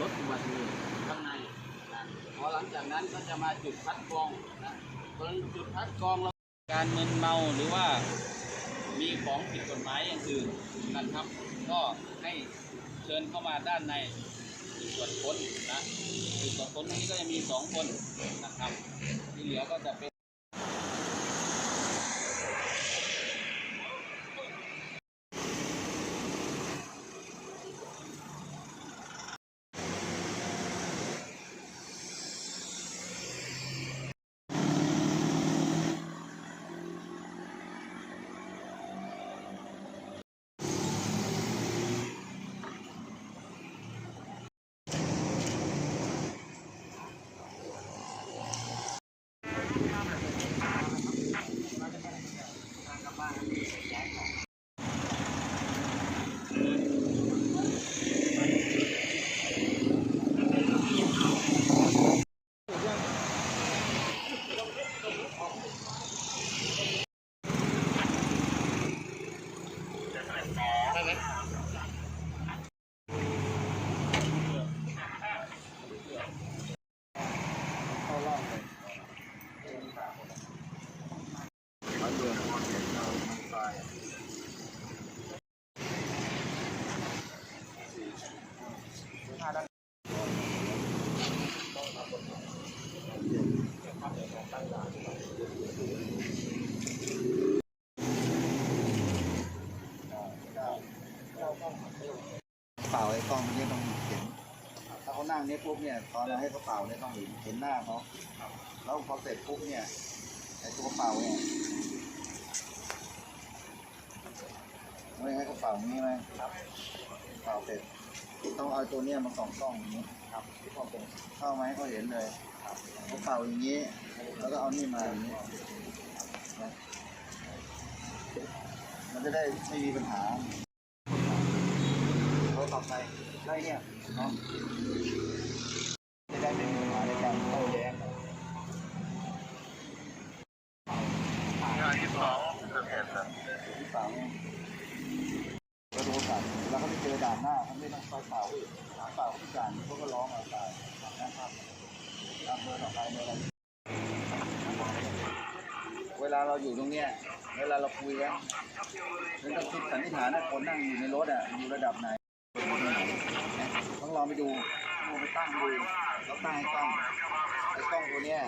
ลดอุบัติเหตุข้างในนะพอหลังจากนั้นก็จะมาจุดคัดกรองนะตอนจุดคัดกรองเราการมึนเมาหรือว่ามีของผิดกฎหมายอย่างอื่นนะครับ ก็ให้เชิญเข้ามาด้านในตรวจค้นนะตรวจค้นตรงนี้ก็จะมีสองคนนะครับ ที่เหลือก็จะเป็น เป่าไอ้กล้องเนี่ยต้องเห็นถ้าเขานั่งเนี่ยปุ๊บเนี่ยตอนเราให้เขาเป่าเนี่ยต้องเห็นเห็นหน้าเขาแล้วพอเสร็จปุ๊บเนี่ยไอ้ตัวเป่าเนี่ยไม่ให้เขาเป่าอย่างนี้ไหมครับเป่าเสร็จต้องเอาตัวเนี้ยมาส่องกล้องอย่างนี้ครับที่พอเป็นเข้ามาให้เขาเห็นเลยเขาเป่าอย่างนี้ แล้วก็เอานี่มาอย่างนี้มันจะได้ไม่มีปัญหา ได้เนี่ยเนาะจะได้เป็นปัญหาในการโต้แย้งที่สองที่สามก็ดูกันแล้วเขาไปเจอด่านหน้าเขาไม่ต้องไปเป่าหาเป่าที่ด่านเขาก็ร้องเอาไปนะครับตามเบอร์ต่อไปเบอร์อะไรเวลาเราอยู่ตรงเนี้ยเวลาเราคุยกันเราต้องคิดสันนิษฐานว่าคนนั่งอยู่ในรถอะอยู่ระดับไหน ต้องลองไปดูลองไปตั้งดูแล้วตั้งให้กล้องไอ้กล้องตัวเนี้ย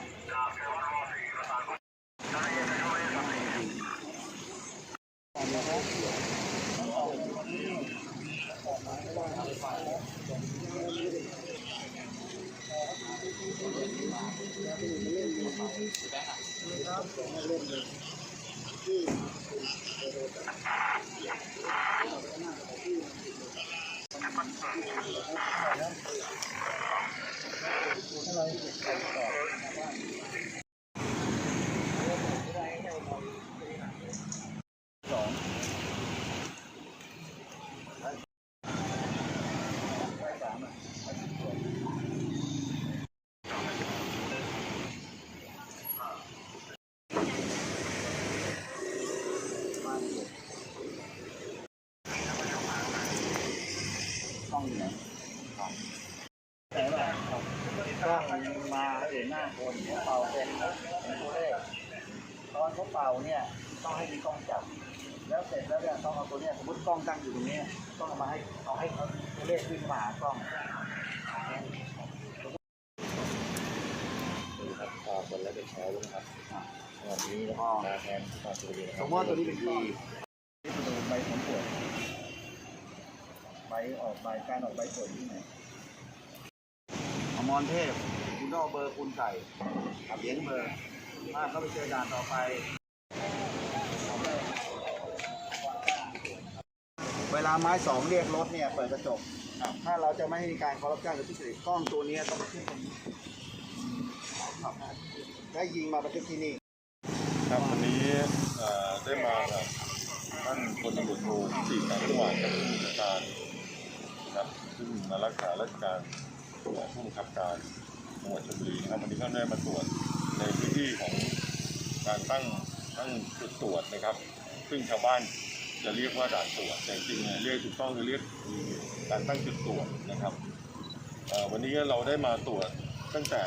ส แต่ว่ากล้องมาเห็นหน้าคนเขาเป่าเป็นตัวเลขตอนเขาเป่าเนี่ยต้องให้มีกล้องจับ แล้วเสร็จแล้วเนี่ยต้องเอาตัวเนี้ยสมมติกล้องตั้งอยู่ตรงนี้ต้องเอามาให้เอาให้เขาตัวเลขขึ้นมาหากล้องครับขอบคุณและเป็นแชร์ด้วยนะครับวันนี้นะคอ๋รัอบมาแทนขอบคุณนะคสรับมมติว่าตัวนี้เป็นกล้องนี่เป็นตัวใบผลตรวจใบออกใบการออกใบตรวจที่ไหนอม รเทพ คุณต้องเอาเบอร์คุณใส่ขับเลี้ยงเบอร์ ถ้าเขาไปเจอด่านต่อไป เวลาไม้สองเรียกรถเนี่ยเปิดกระจก ถ้าเราจะไม่ให้มีการคอร์รัปชันหรือทุจริตกล้องตัวนี้ต้องขึ้นตรงนี้ได้ยิงมาบันทึกที่นี่ครับวันนี้ได้มากับท่านพลตำรวจโทพิจิตรแสงสว่างกับผู้บัญชาการนะครับซึ่งมารักษาราชการ เอ่อผู้บังคับการจังหวัดชลบุรีนะครับวันนี้ก็ได้มาตรวจในพื้นที่ของการตั้งตั้งจุดตรวจนะครับ ซึ่งชาวบ้านจะเรียกว่าด่านตรวจแต่จริงเนี่ยเรียกถูกต้องคือเรียกการตั้งจุดตรวจนะครับวันนี้เราได้มาตรวจตั้งแต่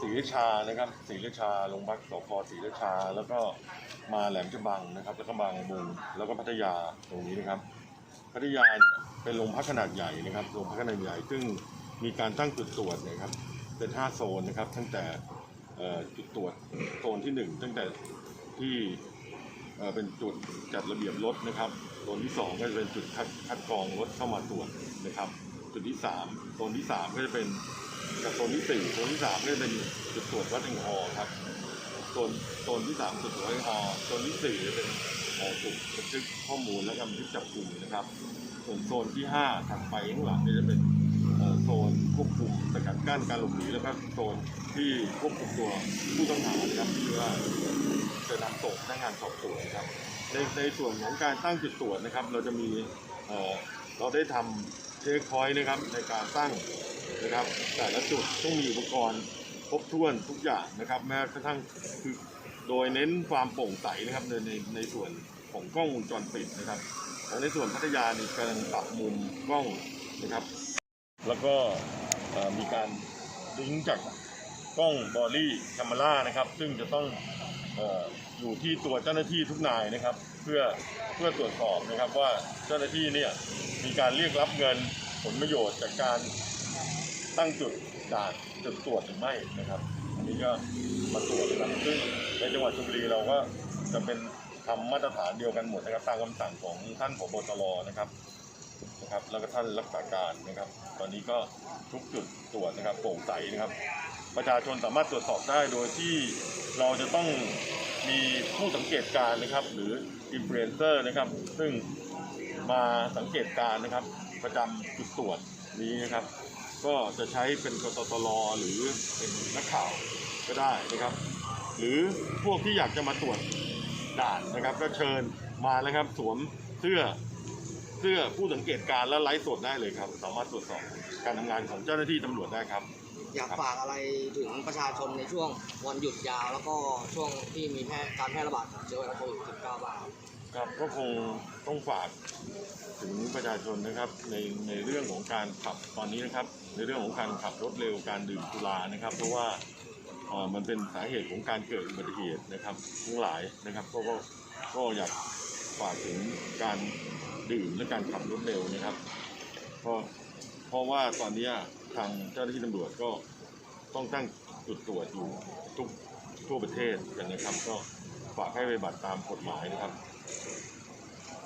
ศรีราชานะครับศรีราชาโรงพักสพศรีราชา แล้วก็มาแหลมฉบังนะครับ แล้วก็บางมุงแล้วก็พัทยาตรงนี้นะครับ พัทยาเนี่ยเป็นโรงพักขนาดใหญ่นะครับโรงพักขนาดใหญ่ ซึ่ง มีการตั้งจุดตรวจนะครับ เป็น 5 โซนนะครับ ตั้งแต่จุดตรวจโซนที่ 1 ตั้งแต่ที่เป็นจุดจัดระเบียบรถนะครับ โซนที่ 2 ก็จะเป็นจุดคัดคัดกรองรถเข้ามาตรวจนะครับ จุดที่ 3 โซนที่ 3 ก็จะเป็นกับโซนที่ 4 โซนที่ 3 ก็จะเป็นจุดตรวจวัดแอลกอฮอล์ครับ โซนโซนที่ 3 จุดตรวจแอลกอฮอล์ โซนที่ 4 จะเป็นเอ่อจุดบันทึกข้อมูลและการบันทึกจับกลุ่มนะครับ ส่วนโซนที่ 5 ถัดไปข้างหลังนี่จะเป็น โซนควบคุมสกัดกั้นการหลบหนีแล้วก็โซนที่ควบคุมตัวผู้ต้องหานะครับที่ว่าจะนำส่งพนักงานสอบสวนนะครับในในส่วนของการตั้งจุดตรวจนะครับ เราจะมีเราได้ทำเช็คพอยต์นะครับในการตั้งนะครับ แต่ละจุดต้องมีอุปกรณ์ครบถ้วนทุกอย่างนะครับ แม้กระทั่งคือโดยเน้นความโปร่งใสนะครับในในในส่วนของกล้องวงจรปิดนะครับ แล้วในส่วนพัทยานี่กำลังปรับมุมกล้องนะครับ แล้วก็มีการลิงก์จากกล้องบอดี้แคมเมรานะครับ ซึ่งจะต้องอออยู่ที่ตัวเจ้าหน้าที่ทุกนายนะครับ เพื่อเพื่อตรวจสอบนะครับว่าเจ้าหน้าที่เนี่ยมีการเรียกรับเงินผลประโยชน์จากการตั้งจุดด่านจุดตรวจหรือไม่นะครับ อันนี้ก็มาตรวจนะครับซึ่งในจังหวัดชลบุรีเราก็จะเป็นทำมาตรฐานเดียวกันหมดนะครับตามคำสั่งของท่านผบตรนะครับ นะครับแล้วก็ท่านรักษาการนะครับ ตอนนี้ก็ทุกจุดตรวจนะครับโปร่งใสนะครับ ประชาชนสามารถตรวจสอบได้โดยที่เราจะต้องมีผู้สังเกตการณ์นะครับ หรืออินฟลูเอนเซอร์นะครับ ซึ่งมาสังเกตการณ์นะครับ ประจำจุดตรวจนี้นะครับ ก็จะใช้เป็นกตตลหรือเป็นนักข่าวก็ได้นะครับ หรือพวกที่อยากจะมาตรวจด่านนะครับ ก็เชิญมานะครับสวมเสื้อ เสื้อผู้สังเกตการณ์และไลฟ์สดได้เลยครับ สามารถตรวจสอบการทำงานของเจ้าหน้าที่ตำรวจได้ครับ อยากฝากอะไรถึงประชาชนในช่วงวันหยุดยาว แล้วก็ช่วงที่มีแพร่การแพร่ระบาดของเชื้อไวรัสโควิด -19 บ้างครับครับก็คงต้องฝากถึงประชาชนนะครับในในเรื่องของการขับตอนนี้นะครับ ในเรื่องของการขับรถเร็วการดื่มสุรานะครับ เพราะว่าเอ่อมันเป็นสาเหตุของการเกิดอุบัติเหตุนะครับทั้งหลายนะครับก็ก็ก็อยาก ฝากถึงการดื่มและการขับรถเร็วนะครับ เพราะเพราะว่าตอนนี้ทางเจ้าหน้าที่ตำรวจก็ต้องตั้งจุดตรวจอยู่ทุกทั่วประเทศกันนะครับ ก็ฝากให้ปฏิบัติตามกฎหมายนะครับ